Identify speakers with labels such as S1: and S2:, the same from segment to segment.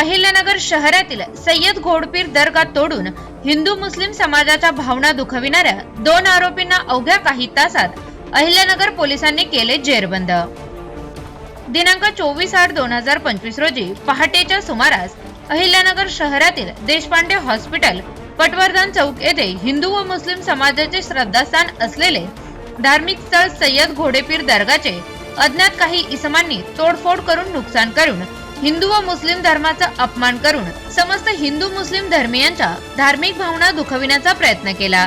S1: अहिल्यानगर शहरातील सय्यद घोडपीर दर्गा तोडून हिंदू मुस्लिम समाजाच्या भावना दुखविणाऱ्या दोन आरोपींना अवघ्या काही तासात अहिल्यानगर पोलिसांनी केले जेरबंद. दिनांक चोवीस आठ दोन हजार पंचवीस रोजी पहाटेच्या सुमारास अहिल्यानगर शहरातील देशपांडे हॉस्पिटल पटवर्धन चौक येथे हिंदू व मुस्लिम समाजाचे श्रद्धास्थान असलेले धार्मिक स्थळ सय्यद घोडेपीर दर्गाचे अज्ञात काही इसमांनी तोडफोड करून नुकसान करून हिंदू व मुस्लिम धर्माचा अपमान करून समस्त हिंदू मुस्लिम धर्मियांच्या धार्मिक भावना दुखविण्याचा प्रयत्न केला.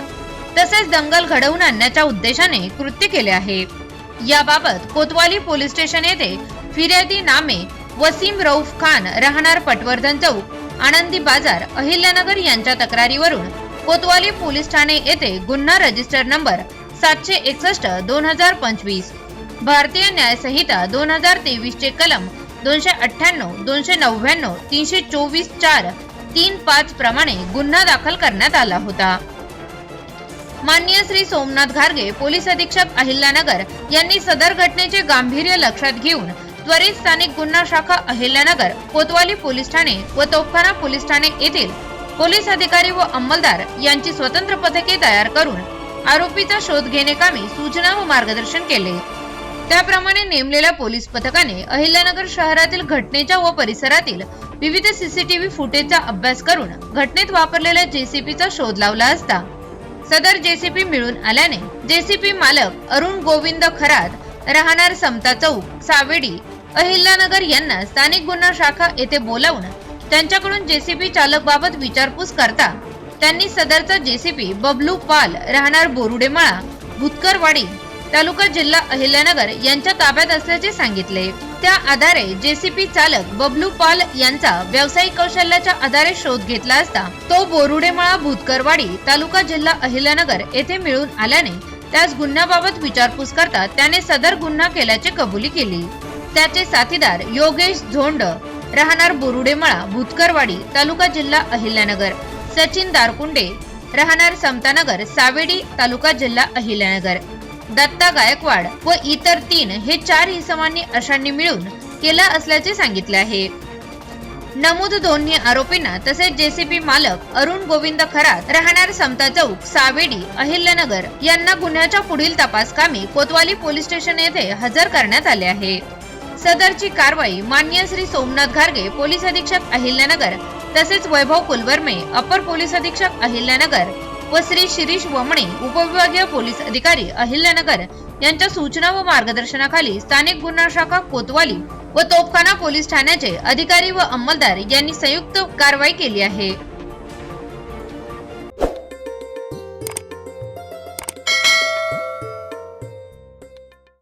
S1: तसेच दंगल घडवून आणण्याच्या उद्देशाने कृत्य केले आहे. याबाबत कोतवाली पोलीस स्टेशन येथे फिर्यादी नामे वसीम रऊफ खान राहणार पटवर्धन चौक आनंदी बाजार अहिल्यानगर यांच्या तक्रारीवरून कोतवाली पोलीस ठाणे येथे गुन्हा रजिस्टर नंबर सातशे एकसष्ट दोन हजार पंचवीस भारतीय न्यायसंहिता दोन हजार तेवीस चे कलम दोनशे अठ्ठ्याण्णव दोनशे नव्याण्णव तीनशे चोवीस चार तीन पाच प्रमाणे गुन्हा दाखल करण्यात आला होता. माननीय श्री सोमनाथ घारगे पोलीस अधीक्षक अहिल्यानगर यांनी सदर घटनेचे गांभीर्य लक्षात घेऊन त्वरित स्थानिक गुन्हा शाखा अहिल्यानगर कोतवाली पोलीस ठाणे व तोफखाना पोलीस ठाणे येथील पोलीस अधिकारी व अंमलदार यांची स्वतंत्र पथके तयार करून आरोपीचा शोध घेणे कामी सूचना व मार्गदर्शन केले. त्याप्रमाणे नेमलेल्या पोलीस पथकाने अहिल्यानगर शहरातील घटनेच्या व परिसरातील विविध सीसीटीव्ही फुटेजचा अभ्यास करून घटनेत वापरलेल्या जेसीपीचा शोध लावला असता. सदर जेसीपी मिळून आल्याने जेसीपी मालक अरुण गोविंद खरात राहणार समता चौक सावेडी अहिल्यानगर यांना स्थानिक गुन्हा शाखा येथे बोलावून त्यांच्याकडून जेसीपी चालक बाबत विचारपूस करता त्यांनी सदरचा जेसीपी बबलू पाल राहणार बोरुडेमाळा भुतकरवाडी तालुका जिल्हा अहिल्यानगर यांच्या ताब्यात असल्याचे सांगितले. त्या आधारे जेसीपी चालक बबलू पाल यांचा व्यावसायिक कौशल्याच्या आधारे शोध घेतला असता तो बोरुडेमाळा भूतकरवाडी तालुका जिल्हा अहिल्यानगर येथे मिळून आल्याने त्यास गुन्ह्याबाबत विचारपूस करता त्याने सदर गुन्हा केल्याची कबुली केली. त्याचे साथीदार योगेश झोंड राहणार बोरुडेमाळा भूतकरवाडी तालुका जिल्हा अहिल्यानगर सचिन दारकुंडे राहणार समतानगर सावेडी तालुका जिल्हा अहिल्यानगर. दत्ता गायकवाड व इतर तीन हे चार इसमांनी अशांनी मिळून केला असल्याचे सांगितले आहे. नमूद दोन्ही आरोपींना तसेच जेसीबी मालक अरुण गोविंद खरात राहणार समता चौक सावेडी अहिल्यानगर यांना गुन्ह्याच्या पुढील तपास कामी कोतवाली पोलीस स्टेशन येथे हजर करण्यात आले आहे. सदरची कारवाई मान्य श्री सोमनाथ घारगे पोलीस अधीक्षक अहिल्यानगर तसेच वैभव कुलवर्मे अपर पोलीस अधीक्षक अहिल्यानगर व श्री शिरीष वमणे उपविभागीय पोलीस अधिकारी अहिल्यानगर यांच्या सूचना व मार्गदर्शनाखाली स्थानिक गुन्हा शाखा कोतवाली व तोफखाना पोलीस ठाण्याचे अधिकारी व अंमलदार यांनी संयुक्त कारवाई केली आहे.